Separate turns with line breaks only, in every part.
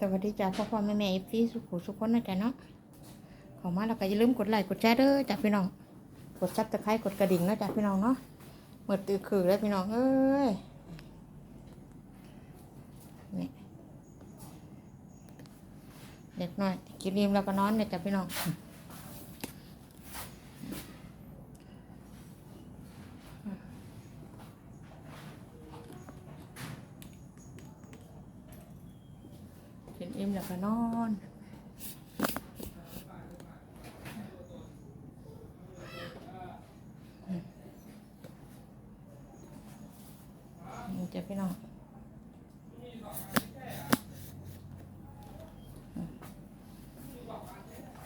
สวัสดีจ้าพ่อพ่อแม่แม่เอฟซีสุขุสุขคนนะจ๊ะเนาะขอมาแล้วก็อย่าลืมกดไลค์กดแชร์เด้อจ้ะพี่น้อง กดซับตะไคร้กดกระดิ่งนะจ๊ะพี่น้องเนาะเมื่อตื่นคือแล้วพี่น้องเอ้ยนี่เด็กน้อยกินริมแล้วก็นอนเนี่ยจ้ะพี่น้อง กินอิ่มแล้วก็นอนนี่จ้ะ พี่น้อง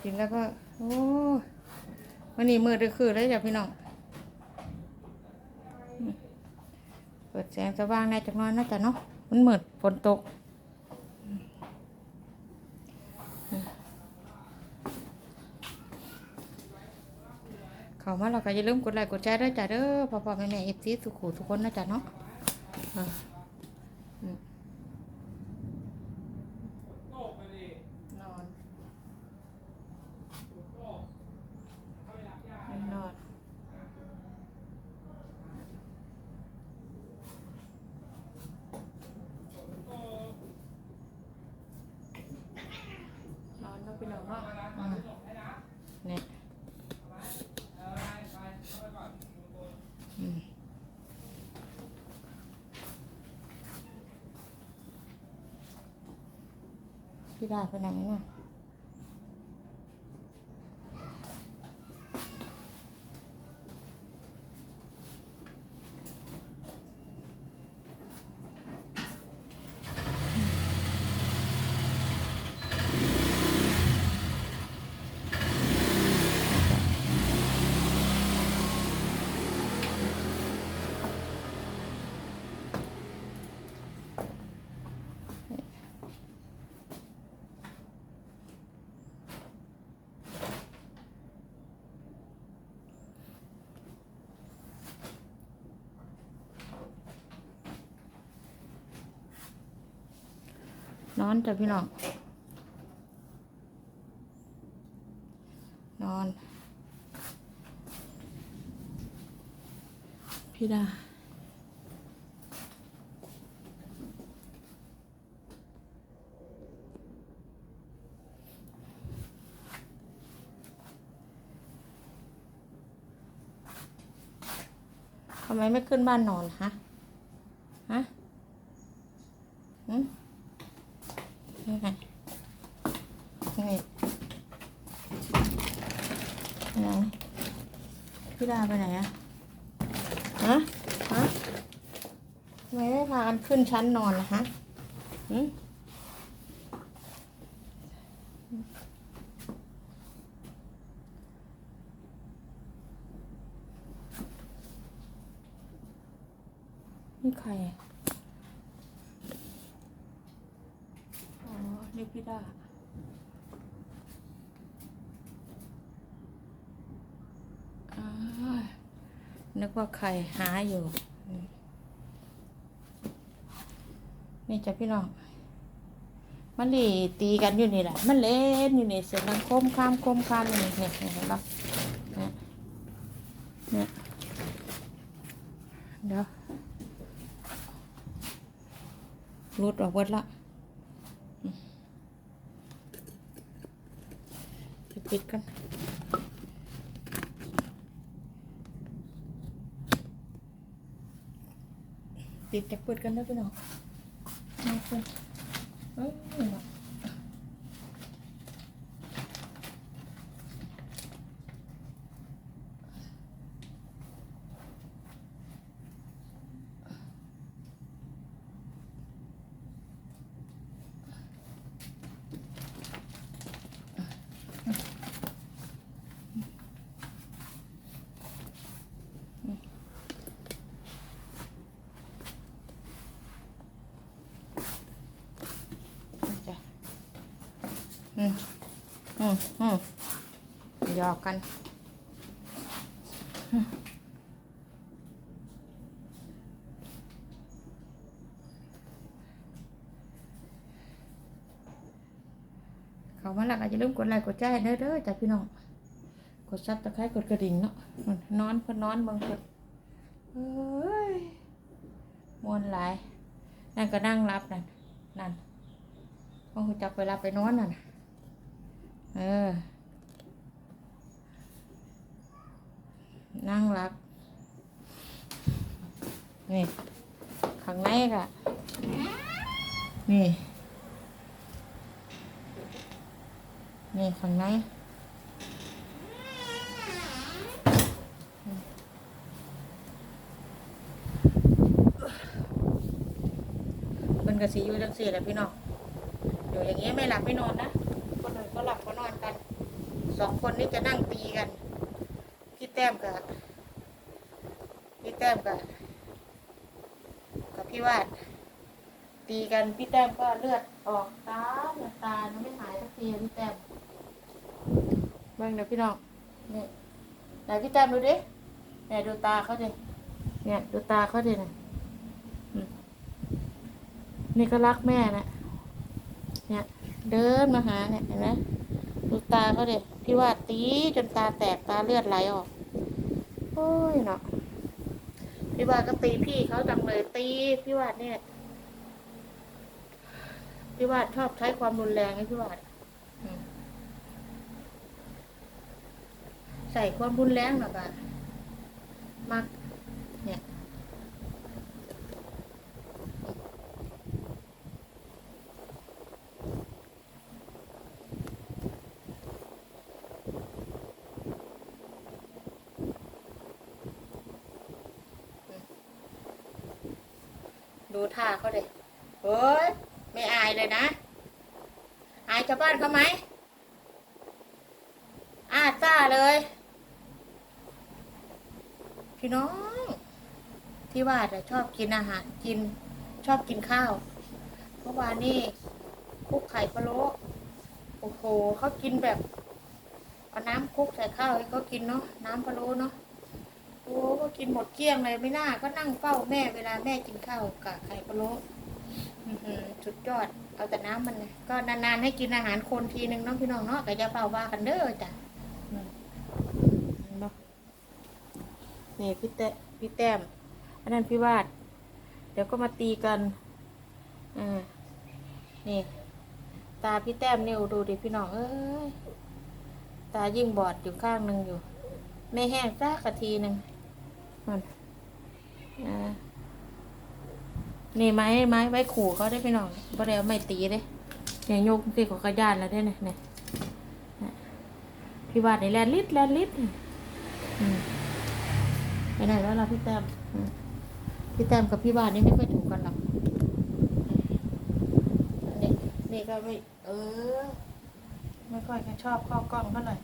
กินแล้วก็โอ้วันนี้มือดึกคือเลยจ้ะพี่น้องเปิดแสงสว่างในจักน้อยนะจ๊ะเนาะมันมืดฝนตกเขามาเราก็อย่าลืมกดไลค์กดแชร์ด้วยจ้ะเด้อพ่อพ่อแม่แม่เอฟซีสุขุทุกคนนะจ๊ะเนาะ อ่าอืมนอนนอนนอนแล้วพี่น้องเนาะอ่าเนี่ย อืม พี่ดาไปไหนน่ะ นอนจ้ะพี่น้อง นอน พี่ดาทำไมไม่ขึ้นบ้านนอนฮะ ฮะหืมนี่ไงนี่ไปไหนพี่ ดาไปไหนอะฮะ ฮะทำไมไม่พากันขึ้นชั้นนอนล่ะฮะหืมนี่ใครอะอ๋อนี่พี่ดา อ่า นึกว่าใครหาอยู่ นี่จ้ะพี่น้องมันดีตีกันอยู่นี่แหละ มันเล่นอยู่นี่เสียงดังโคมขามโคมขามอยู่นี่เนี่ยเห็นปะเนี่ยเนี่ยเดี๋ยวรุดออกเบิดละจะปิดกัน ปิดจะเปิดกันได้พี่น้องมาเพื่อนเอ้ยเนาะจ้ะอืมอื มอืมหยอกกันเขามาแล้วก็อย่าลืมกดไลค์กดแชร์เด้อเด้อจ้ะพี่น้อง กดซับตะไคร้กดกระดิ่งเนาะนอนพิ่นอนบิ่งเพิ่นเอ้ยมวนหลายนั่นก็นั่งรับนั่นนั่นพอหูจักไปรับไปนอนนั่นน่ะ เออ นั่งรับ นี่ ข้างในก็นี่ นี่ข้างในเพิ่นก็สิอยู่จังซี่แหละพี่น้องอยู่อย่างเงี้ยไม่หลับไม่นอนนะ คนอื่นก็หลับก็นอนกัน สองคนนี้จะนั่งตีกัน พี่แต้มกับพี่แต้มกับกับพี่วาด ตีกันพี่แต้มก็เลือดออกตาเลือดตาไม่หายสักทีพี่แต้มเบิ่งเดี๋ยวพี่น้องนี่ไหนพี่แต้มดูดิเนี่ยดูตาเขาดิเนี่ยดูตาเขาดินะนี่ก็รักแม่นะเนี่ยเดินมาหาเนี่ยเห็นไหม ดูตาเขาดิพี่วาดตีจนตาแตกตาเลือดไหลออกโอ้ยเนาะพี่วาดก็ตีพี่เขาจังเลยตีพี่วาดเนี่ยพี่วาดชอบใช้ความรุนแรงไอ้พี่วาดใส่ความรุนแรงหรอกอะมัก เนี่ย ดูท่าเขาเลยเฮ้ยไม่อายเลยนะ อายชาวบ้านเขาไหมอาจ้าเลย พี่น้อง ที่ว่าแต่ชอบกินอาหารกิน ชอบกินข้าวเมื่อวานนี่คลุกไข่พะโล้โอ้โหเขากินแบบเอาน้ำคลุกใส่ข้าวให้เขากินเนาะน้ำพะโล้เนาะ โอ้ก็กินหมดเกลี้ยงเลยไม่น่าก็นั่งเฝ้าแม่เวลาแม่กินข้าวกับไข่พะโล้สุดยอด เอาแต่น้ำมันก็นานๆให้กินอาหารคนทีนึงน้องพี่น้องเนาะก็จะเฝ้าว่ากันเด้อจ้ะนี่พี่แต้พี่แต้ม อันนั้นพี่วาด เดี๋ยวก็มาตีกันอ่านี่ ตาพี่แต้มเนี่ยดูดิพี่น้องเอ้ยตายิ่งบอดอยู่ข้างหนึ่งอยู่ ไม่แห้งซักกะทีหนึ่ง มันนี่ไม้ไม้ไว้ขู่เขาได้พี่น้องบ่ได้เอาไม่ตีเลยเนี่ยโยกตีของขยานแล้วได้เนี่ยเนี่ยเนี่ยพี่วาดในแลนลิดแลนลิดไปไหนแล้วล่ะพี่แต้มอืมพี่แต้มกับพี่วาดนี่ไม่ค่อยถูกกันหรอกนี่นี่ก็ไม่เออไม่ค่อยจะชอบเข้ากล้องเท่าไหร่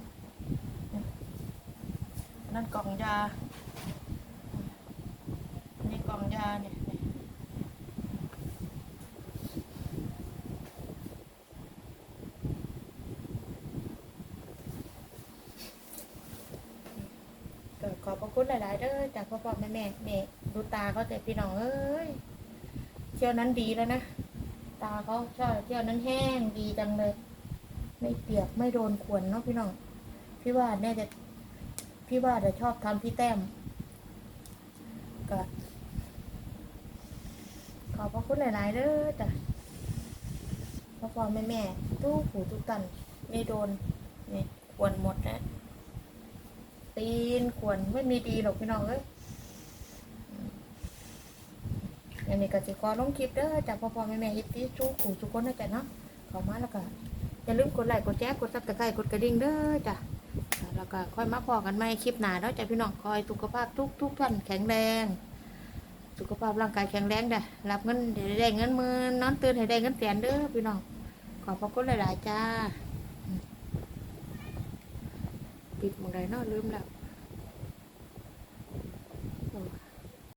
นั่นกล่องยา อันนี้กล่องยาเนี่ยเนี่ยก็ขอบพระคุณหลายๆเด้อจากพ่อพ่อแม่แม่เนี่ดูตาเขาแต่พี่น้องเอ้ยเที่ยวนั้นดีแล้วนะ ตาเขาชอบเที่ยวนั้นแห้งดีจังเลย ไม่เปียกไม่โดนขวนเนาะพี่น้อง พี่ว่าแน่จะพี่ว่าจะชอบทำพี่แต้มก็ ขอบพระคุณหลาย ๆเด้อจ้ะพ่อพ่อแม่แม่ตู้หูทุกตันไม่โดนนี่ควรหมดนะตีนควรไม่มีดีหรอกพี่น้องเอ้ยอันนี้ก็สิขอลงคลิปเด้อจากพ่อพ่อแม่แม่เอฟซีทุกหูทุกคนนะจ๊ะเนาะขอมาแล้วก็อย่าลืมกดไลค์กดแชร์กดซับสไครต์กดกระดิ่งเด้อจ้ะแล้วก็ค่อยมาพอกันใหม่คลิปหน้าเนาะจ้ะพี่น้องคอยสุขภาพทุกทุกท่านแข็งแรง สุขภาพร่างกายแข็งแรงได้รับเงินเดี๋ยวได้เงินมือนนอนตื่นให้ได้เงินแสนเด้อพี่น้องขอบพระคุณหลาย ๆ จ้า ปิดหมดเลยเนาะลืมแล้ว